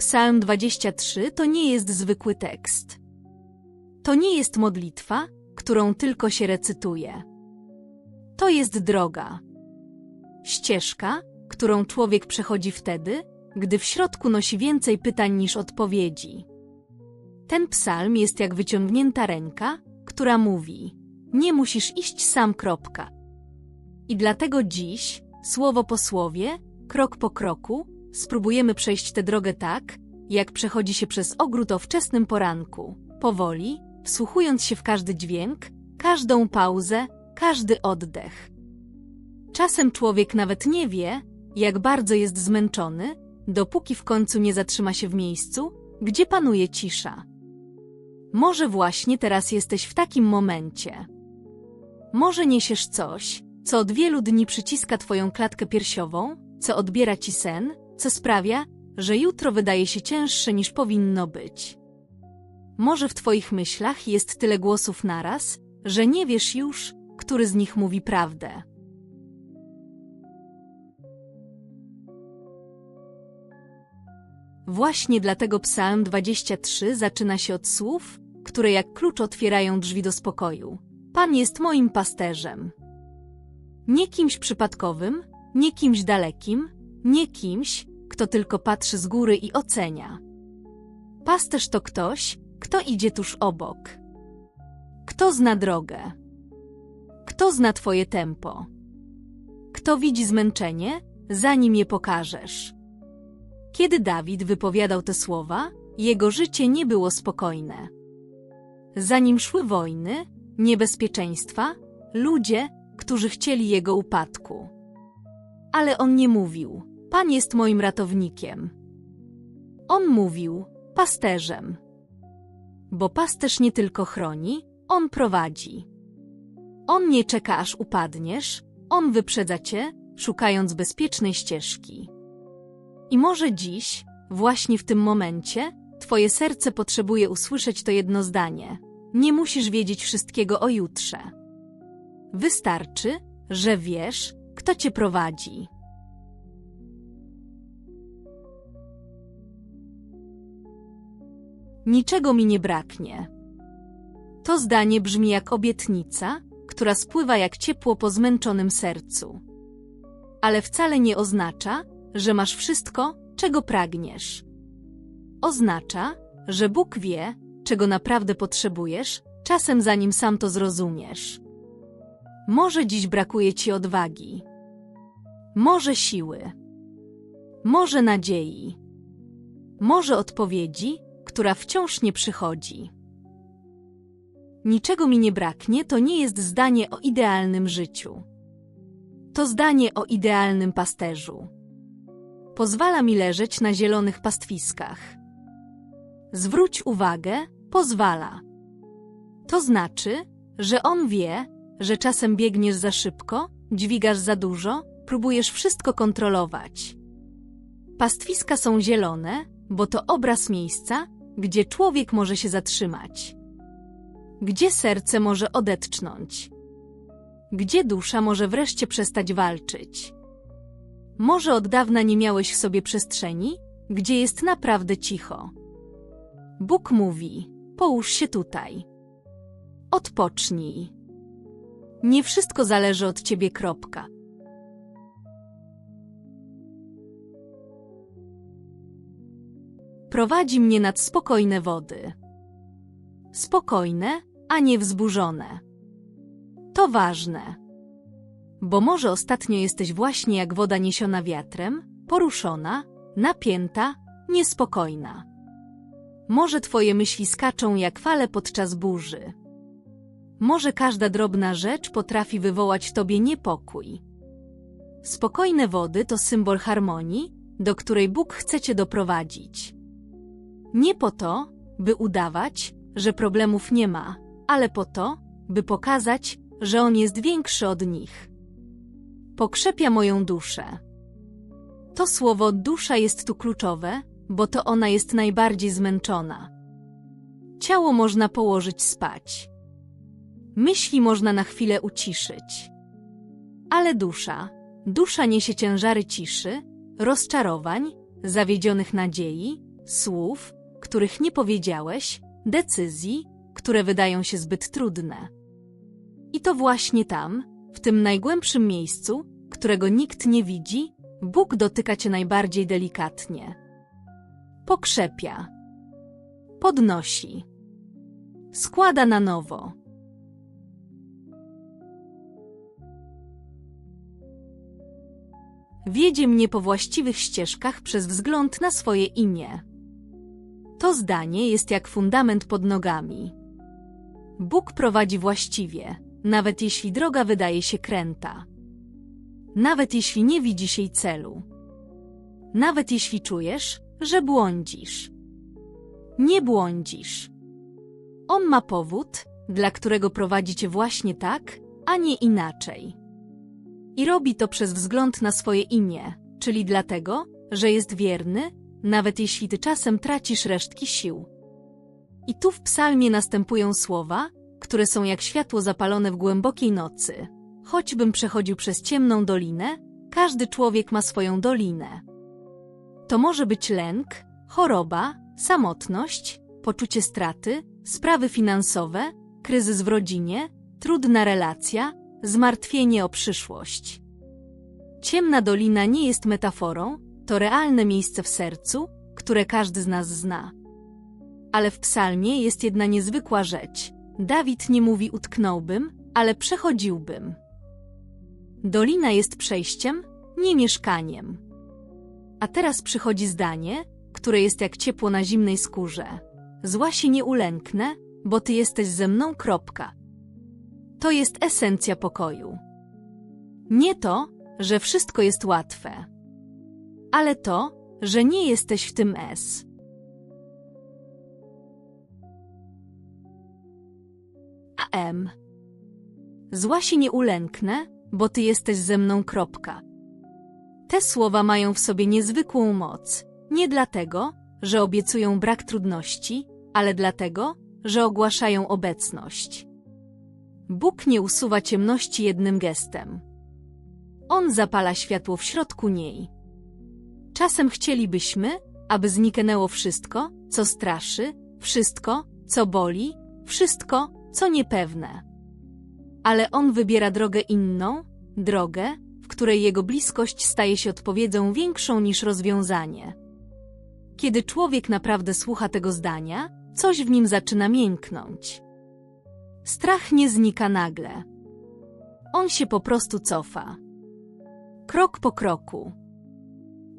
Psalm 23 to nie jest zwykły tekst. To nie jest modlitwa, którą tylko się recytuje. To jest droga. Ścieżka, którą człowiek przechodzi wtedy, gdy w środku nosi więcej pytań niż odpowiedzi. Ten psalm jest jak wyciągnięta ręka, która mówi: Nie musisz iść sam, kropka. I dlatego dziś, słowo po słowie, krok po kroku, spróbujemy przejść tę drogę tak, jak przechodzi się przez ogród o wczesnym poranku, powoli, wsłuchując się w każdy dźwięk, każdą pauzę, każdy oddech. Czasem człowiek nawet nie wie, jak bardzo jest zmęczony, dopóki w końcu nie zatrzyma się w miejscu, gdzie panuje cisza. Może właśnie teraz jesteś w takim momencie. Może niesiesz coś, co od wielu dni przyciska twoją klatkę piersiową, co odbiera ci sen, co sprawia, że jutro wydaje się cięższe niż powinno być. Może w twoich myślach jest tyle głosów naraz, że nie wiesz już, który z nich mówi prawdę. Właśnie dlatego Psalm 23 zaczyna się od słów, które jak klucz otwierają drzwi do spokoju. Pan jest moim pasterzem. Nie kimś przypadkowym, nie kimś dalekim, nie kimś, kto tylko patrzy z góry i ocenia. Pasterz to ktoś, kto idzie tuż obok. Kto zna drogę? Kto zna twoje tempo? Kto widzi zmęczenie, zanim je pokażesz? Kiedy Dawid wypowiadał te słowa, jego życie nie było spokojne. Zanim szły wojny, niebezpieczeństwa, ludzie, którzy chcieli jego upadku. Ale on nie mówił, Pan jest moim ratownikiem. On mówił, pasterzem. Bo pasterz nie tylko chroni, on prowadzi. On nie czeka aż upadniesz, on wyprzedza cię, szukając bezpiecznej ścieżki. I może dziś, właśnie w tym momencie, twoje serce potrzebuje usłyszeć to jedno zdanie. Nie musisz wiedzieć wszystkiego o jutrze. Wystarczy, że wiesz, kto cię prowadzi. Niczego mi nie braknie. To zdanie brzmi jak obietnica, która spływa jak ciepło po zmęczonym sercu. Ale wcale nie oznacza, że masz wszystko, czego pragniesz. Oznacza, że Bóg wie, czego naprawdę potrzebujesz, czasem zanim sam to zrozumiesz. Może dziś brakuje ci odwagi. Może siły. Może nadziei. Może odpowiedzi, która wciąż nie przychodzi. Niczego mi nie braknie to nie jest zdanie o idealnym życiu. To zdanie o idealnym pasterzu. Pozwala mi leżeć na zielonych pastwiskach. Zwróć uwagę, pozwala. To znaczy, że on wie, że czasem biegniesz za szybko, dźwigasz za dużo, próbujesz wszystko kontrolować. Pastwiska są zielone, bo to obraz miejsca, gdzie człowiek może się zatrzymać. Gdzie serce może odetchnąć. Gdzie dusza może wreszcie przestać walczyć. Może od dawna nie miałeś w sobie przestrzeni, gdzie jest naprawdę cicho. Bóg mówi: połóż się tutaj. Odpocznij. Nie wszystko zależy od ciebie. Kropka. Prowadzi mnie nad spokojne wody. Spokojne, a nie wzburzone. To ważne. Bo może ostatnio jesteś właśnie jak woda niesiona wiatrem, poruszona, napięta, niespokojna. Może twoje myśli skaczą jak fale podczas burzy. Może każda drobna rzecz potrafi wywołać w tobie niepokój. Spokojne wody to symbol harmonii, do której Bóg chce cię doprowadzić. Nie po to, by udawać, że problemów nie ma, ale po to, by pokazać, że On jest większy od nich. Pokrzepia moją duszę. To słowo dusza jest tu kluczowe, bo to ona jest najbardziej zmęczona. Ciało można położyć spać. Myśli można na chwilę uciszyć. Ale dusza, dusza niesie ciężary ciszy, rozczarowań, zawiedzionych nadziei, słów, których nie powiedziałeś, decyzji, które wydają się zbyt trudne. I to właśnie tam, w tym najgłębszym miejscu, którego nikt nie widzi, Bóg dotyka cię najbardziej delikatnie. Pokrzepia. Podnosi. Składa na nowo. Wiedzie mnie po właściwych ścieżkach przez wzgląd na swoje imię. To zdanie jest jak fundament pod nogami. Bóg prowadzi właściwie, nawet jeśli droga wydaje się kręta. Nawet jeśli nie widzisz jej celu. Nawet jeśli czujesz, że błądzisz. Nie błądzisz. On ma powód, dla którego prowadzi cię właśnie tak, a nie inaczej. I robi to przez wzgląd na swoje imię, czyli dlatego, że jest wierny, nawet jeśli ty czasem tracisz resztki sił. I tu w psalmie następują słowa, które są jak światło zapalone w głębokiej nocy. Choćbym przechodził przez ciemną dolinę, każdy człowiek ma swoją dolinę. To może być lęk, choroba, samotność, poczucie straty, sprawy finansowe, kryzys w rodzinie, trudna relacja, zmartwienie o przyszłość. Ciemna dolina nie jest metaforą, to realne miejsce w sercu, które każdy z nas zna. Ale w psalmie jest jedna niezwykła rzecz. Dawid nie mówi utknąłbym, ale przechodziłbym. Dolina jest przejściem, nie mieszkaniem. A teraz przychodzi zdanie, które jest jak ciepło na zimnej skórze. Zła się nie ulęknę, bo ty jesteś ze mną. Kropka. To jest esencja pokoju. Nie to, że wszystko jest łatwe, ale to, że nie jesteś w tym S. A M. Zła się nie ulęknę, bo ty jesteś ze mną. Kropka. Te słowa mają w sobie niezwykłą moc, nie dlatego, że obiecują brak trudności, ale dlatego, że ogłaszają obecność. Bóg nie usuwa ciemności jednym gestem. On zapala światło w środku niej. Czasem chcielibyśmy, aby zniknęło wszystko, co straszy, wszystko, co boli, wszystko, co niepewne. Ale On wybiera drogę inną, drogę, w której Jego bliskość staje się odpowiedzią większą niż rozwiązanie. Kiedy człowiek naprawdę słucha tego zdania, coś w nim zaczyna mięknąć. Strach nie znika nagle. On się po prostu cofa. Krok po kroku.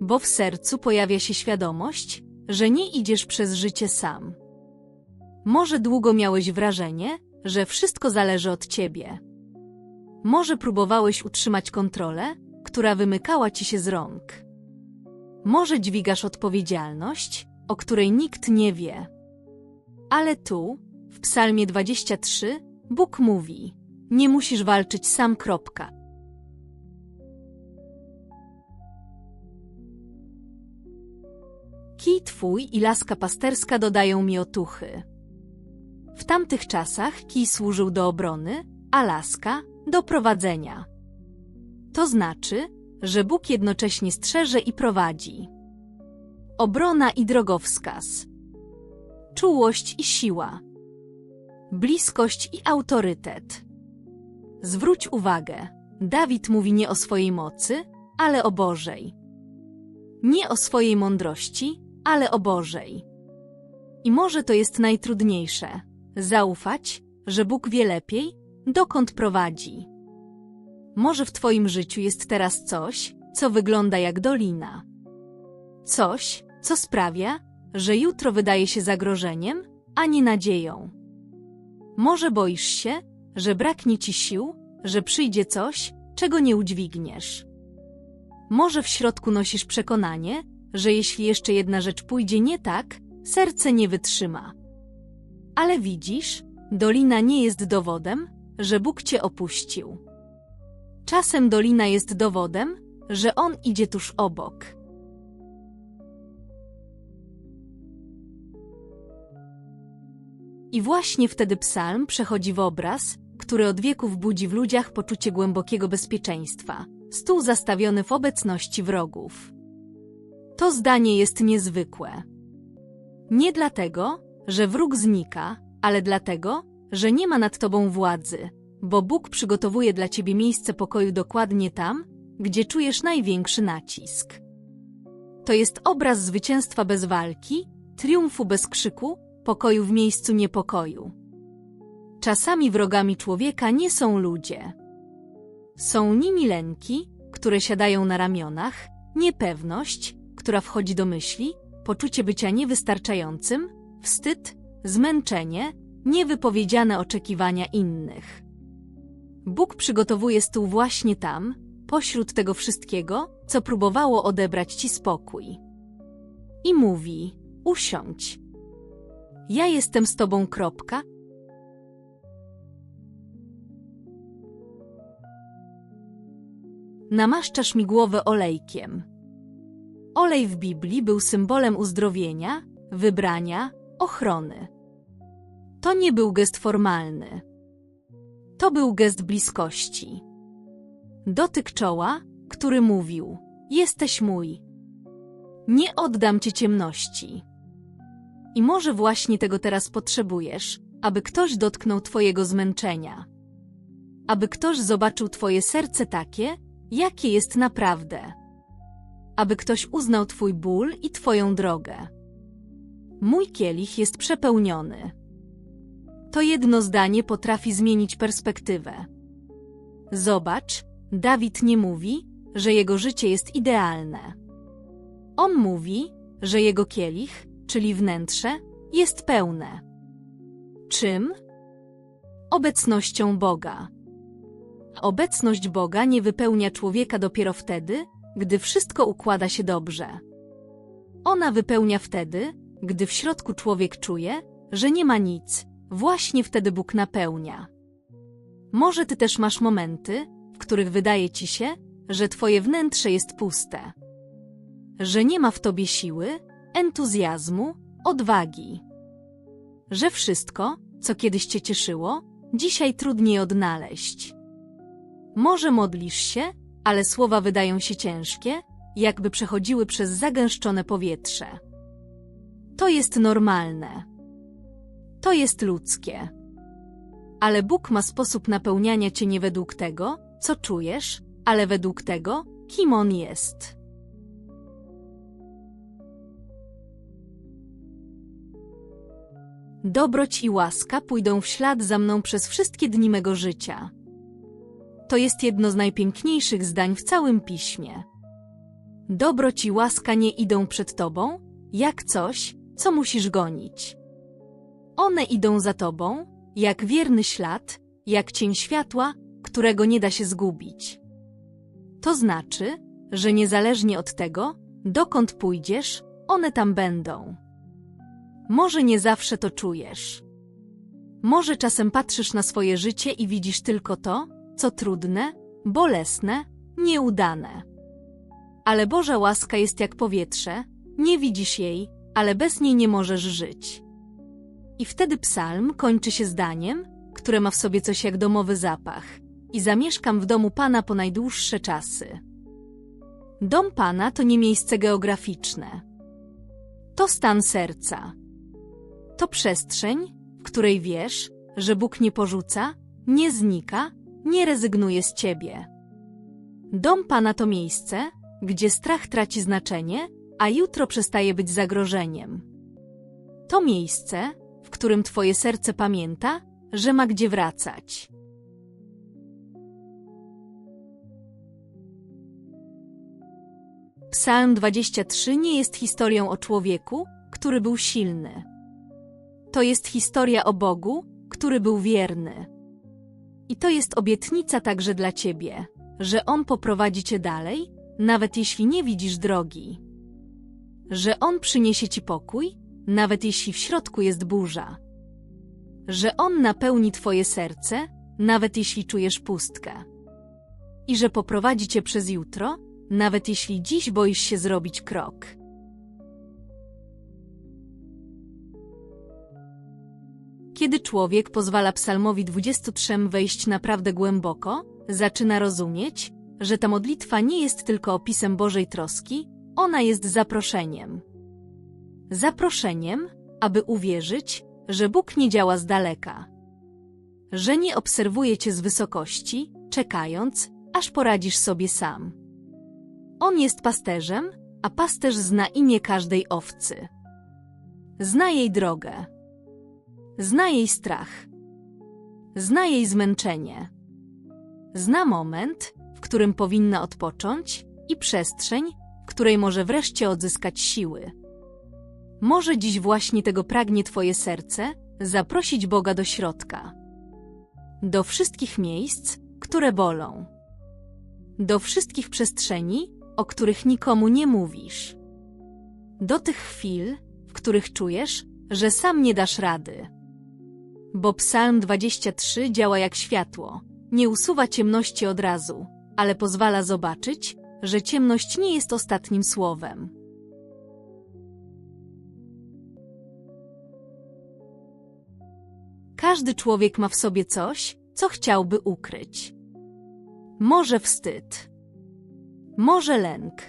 Bo w sercu pojawia się świadomość, że nie idziesz przez życie sam. Może długo miałeś wrażenie, że wszystko zależy od ciebie. Może próbowałeś utrzymać kontrolę, która wymykała ci się z rąk. Może dźwigasz odpowiedzialność, o której nikt nie wie. Ale tu, w Psalmie 23, Bóg mówi: Nie musisz walczyć sam. Kropka. Kij twój i laska pasterska dodają mi otuchy. W tamtych czasach kij służył do obrony, a laska do prowadzenia. To znaczy, że Bóg jednocześnie strzeże i prowadzi. Obrona i drogowskaz. Czułość i siła. Bliskość i autorytet. Zwróć uwagę, Dawid mówi nie o swojej mocy, ale o Bożej. Nie o swojej mądrości, ale o Bożej. I może to jest najtrudniejsze zaufać, że Bóg wie lepiej, dokąd prowadzi. Może w Twoim życiu jest teraz coś, co wygląda jak dolina. Coś, co sprawia, że jutro wydaje się zagrożeniem, a nie nadzieją. Może boisz się, że braknie ci sił, że przyjdzie coś, czego nie udźwigniesz. Może w środku nosisz przekonanie, że jeśli jeszcze jedna rzecz pójdzie nie tak, serce nie wytrzyma. Ale widzisz, dolina nie jest dowodem, że Bóg cię opuścił. Czasem dolina jest dowodem, że On idzie tuż obok. I właśnie wtedy psalm przechodzi w obraz, który od wieków budzi w ludziach poczucie głębokiego bezpieczeństwa. Stół zastawiony w obecności wrogów. To zdanie jest niezwykłe. Nie dlatego, że wróg znika, ale dlatego, że nie ma nad tobą władzy, bo Bóg przygotowuje dla ciebie miejsce pokoju dokładnie tam, gdzie czujesz największy nacisk. To jest obraz zwycięstwa bez walki, triumfu bez krzyku, pokoju w miejscu niepokoju. Czasami wrogami człowieka nie są ludzie. Są nimi lęki, które siadają na ramionach, niepewność, która wchodzi do myśli, poczucie bycia niewystarczającym, wstyd, zmęczenie, niewypowiedziane oczekiwania innych. Bóg przygotowuje stół właśnie tam, pośród tego wszystkiego, co próbowało odebrać ci spokój. I mówi: usiądź. Ja jestem z tobą, kropka. Namaszczasz mi głowę olejkiem. Olej w Biblii był symbolem uzdrowienia, wybrania, ochrony. To nie był gest formalny. To był gest bliskości. Dotyk czoła, który mówił: Jesteś mój. Nie oddam cię ciemności. I może właśnie tego teraz potrzebujesz, aby ktoś dotknął twojego zmęczenia. Aby ktoś zobaczył twoje serce takie, jakie jest naprawdę. Aby ktoś uznał twój ból i twoją drogę. Mój kielich jest przepełniony. To jedno zdanie potrafi zmienić perspektywę. Zobacz, Dawid nie mówi, że jego życie jest idealne. On mówi, że jego kielich, czyli wnętrze, jest pełne. Czym? Obecnością Boga. Obecność Boga nie wypełnia człowieka dopiero wtedy, gdy wszystko układa się dobrze. Ona wypełnia wtedy, gdy w środku człowiek czuje, że nie ma nic, właśnie wtedy Bóg napełnia. Może ty też masz momenty, w których wydaje ci się, że twoje wnętrze jest puste. Że nie ma w tobie siły, entuzjazmu, odwagi. Że wszystko, co kiedyś cię cieszyło, dzisiaj trudniej odnaleźć. Może modlisz się, ale słowa wydają się ciężkie, jakby przechodziły przez zagęszczone powietrze. To jest normalne. To jest ludzkie. Ale Bóg ma sposób napełniania cię nie według tego, co czujesz, ale według tego, kim On jest. Dobroć i łaska pójdą w ślad za mną przez wszystkie dni mego życia. To jest jedno z najpiękniejszych zdań w całym piśmie. Dobroć i łaska nie idą przed tobą, jak coś, co musisz gonić. One idą za tobą, jak wierny ślad, jak cień światła, którego nie da się zgubić. To znaczy, że niezależnie od tego, dokąd pójdziesz, one tam będą. Może nie zawsze to czujesz. Może czasem patrzysz na swoje życie i widzisz tylko to, co trudne, bolesne, nieudane. Ale Boża łaska jest jak powietrze, nie widzisz jej, ale bez niej nie możesz żyć. I wtedy psalm kończy się zdaniem, które ma w sobie coś jak domowy zapach. I zamieszkam w domu Pana po najdłuższe czasy. Dom Pana to nie miejsce geograficzne. To stan serca. To przestrzeń, w której wiesz, że Bóg nie porzuca, nie znika, nie rezygnuje z ciebie. Dom Pana to miejsce, gdzie strach traci znaczenie, a jutro przestaje być zagrożeniem. To miejsce, w którym twoje serce pamięta, że ma gdzie wracać. Psalm 23 nie jest historią o człowieku, który był silny. To jest historia o Bogu, który był wierny. I to jest obietnica także dla ciebie, że On poprowadzi cię dalej, nawet jeśli nie widzisz drogi. Że On przyniesie ci pokój, nawet jeśli w środku jest burza. Że On napełni twoje serce, nawet jeśli czujesz pustkę. I że poprowadzi cię przez jutro, nawet jeśli dziś boisz się zrobić krok. Kiedy człowiek pozwala psalmowi 23 wejść naprawdę głęboko, zaczyna rozumieć, że ta modlitwa nie jest tylko opisem Bożej troski, ona jest zaproszeniem. Zaproszeniem, aby uwierzyć, że Bóg nie działa z daleka. Że nie obserwuje cię z wysokości, czekając, aż poradzisz sobie sam. On jest pasterzem, a pasterz zna imię każdej owcy. Zna jej drogę. Zna jej strach. Zna jej zmęczenie. Zna moment, w którym powinna odpocząć i przestrzeń, w której może wreszcie odzyskać siły. Może dziś właśnie tego pragnie Twoje serce, zaprosić Boga do środka. Do wszystkich miejsc, które bolą. Do wszystkich przestrzeni, o których nikomu nie mówisz. Do tych chwil, w których czujesz, że sam nie dasz rady. Bo Psalm 23 działa jak światło. Nie usuwa ciemności od razu, ale pozwala zobaczyć, że ciemność nie jest ostatnim słowem. Każdy człowiek ma w sobie coś, co chciałby ukryć. Może wstyd, może lęk,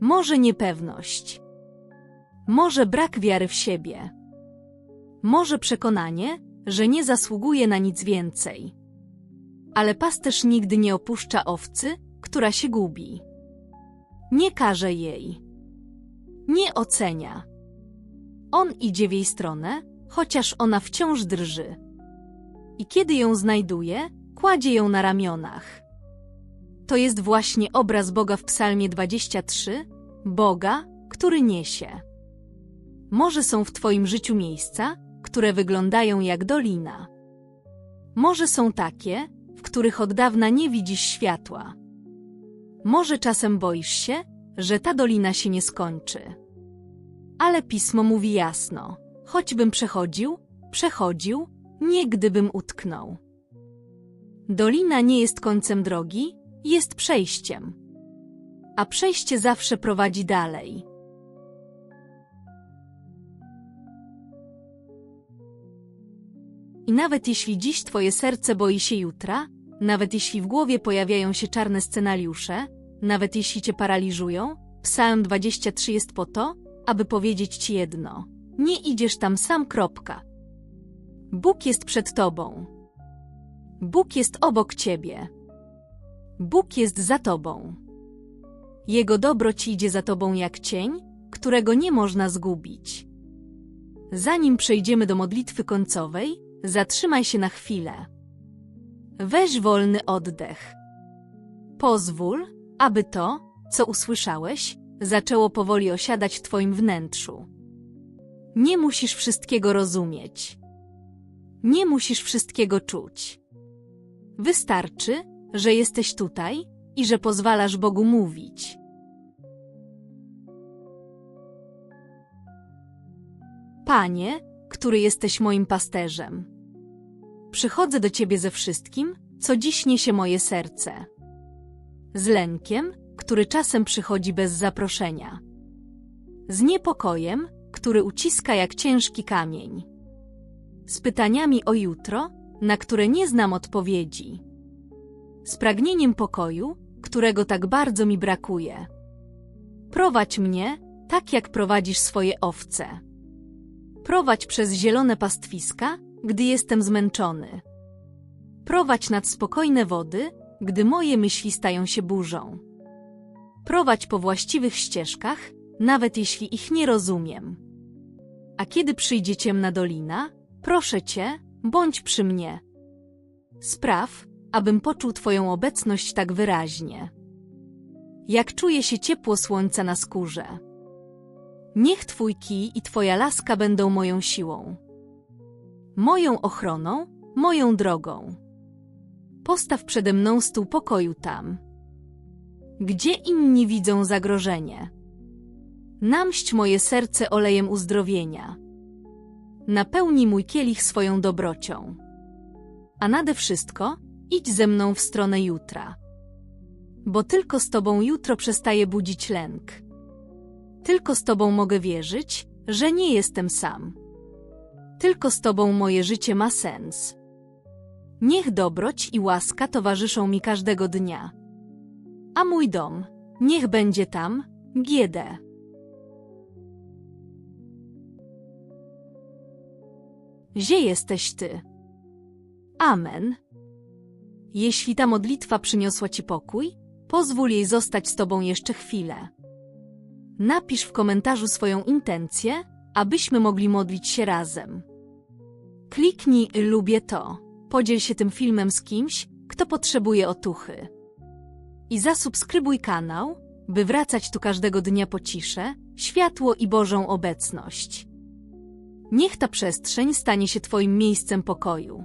może niepewność, może brak wiary w siebie, może przekonanie, że nie zasługuje na nic więcej. Ale pasterz nigdy nie opuszcza owcy, która się gubi. Nie każe jej. Nie ocenia. On idzie w jej stronę, chociaż ona wciąż drży. I kiedy ją znajduje, kładzie ją na ramionach. To jest właśnie obraz Boga w Psalmie 23, Boga, który niesie. Może są w Twoim życiu miejsca, które wyglądają jak dolina. Może są takie, w których od dawna nie widzisz światła. Może czasem boisz się, że ta dolina się nie skończy. Ale pismo mówi jasno: choćbym przechodził, przechodził, nie gdybym utknął. Dolina nie jest końcem drogi, jest przejściem. A przejście zawsze prowadzi dalej. I nawet jeśli dziś twoje serce boi się jutra, nawet jeśli w głowie pojawiają się czarne scenariusze, nawet jeśli cię paraliżują, Psalm 23 jest po to, aby powiedzieć ci jedno. Nie idziesz tam sam, kropka. Bóg jest przed tobą. Bóg jest obok ciebie. Bóg jest za tobą. Jego dobroć idzie za tobą jak cień, którego nie można zgubić. Zanim przejdziemy do modlitwy końcowej, zatrzymaj się na chwilę. Weź wolny oddech. Pozwól, aby to, co usłyszałeś, zaczęło powoli osiadać w Twoim wnętrzu. Nie musisz wszystkiego rozumieć. Nie musisz wszystkiego czuć. Wystarczy, że jesteś tutaj i że pozwalasz Bogu mówić. Panie, który jesteś moim pasterzem. Przychodzę do Ciebie ze wszystkim, co dziś niesie moje serce. Z lękiem, który czasem przychodzi bez zaproszenia. Z niepokojem, który uciska jak ciężki kamień. Z pytaniami o jutro, na które nie znam odpowiedzi. Z pragnieniem pokoju, którego tak bardzo mi brakuje. Prowadź mnie, tak jak prowadzisz swoje owce. Prowadź przez zielone pastwiska, gdy jestem zmęczony. Prowadź nad spokojne wody, gdy moje myśli stają się burzą. Prowadź po właściwych ścieżkach, nawet jeśli ich nie rozumiem. A kiedy przyjdzie ciemna dolina, proszę Cię, bądź przy mnie. Spraw, abym poczuł Twoją obecność tak wyraźnie. Jak czuje się ciepło słońca na skórze. Niech Twój kij i Twoja laska będą moją siłą. Moją ochroną, moją drogą. Postaw przede mną stół pokoju tam. Gdzie inni widzą zagrożenie? Namść moje serce olejem uzdrowienia. Napełnij mój kielich swoją dobrocią. A nade wszystko, idź ze mną w stronę jutra. Bo tylko z Tobą jutro przestaje budzić lęk. Tylko z Tobą mogę wierzyć, że nie jestem sam. Tylko z Tobą moje życie ma sens. Niech dobroć i łaska towarzyszą mi każdego dnia. A mój dom, niech będzie tam, GD. gdzie jesteś Ty? Amen. Jeśli ta modlitwa przyniosła Ci pokój, pozwól jej zostać z Tobą jeszcze chwilę. Napisz w komentarzu swoją intencję, abyśmy mogli modlić się razem. Kliknij lubię to. Podziel się tym filmem z kimś, kto potrzebuje otuchy. I zasubskrybuj kanał, by wracać tu każdego dnia po ciszę, światło i Bożą obecność. Niech ta przestrzeń stanie się Twoim miejscem pokoju.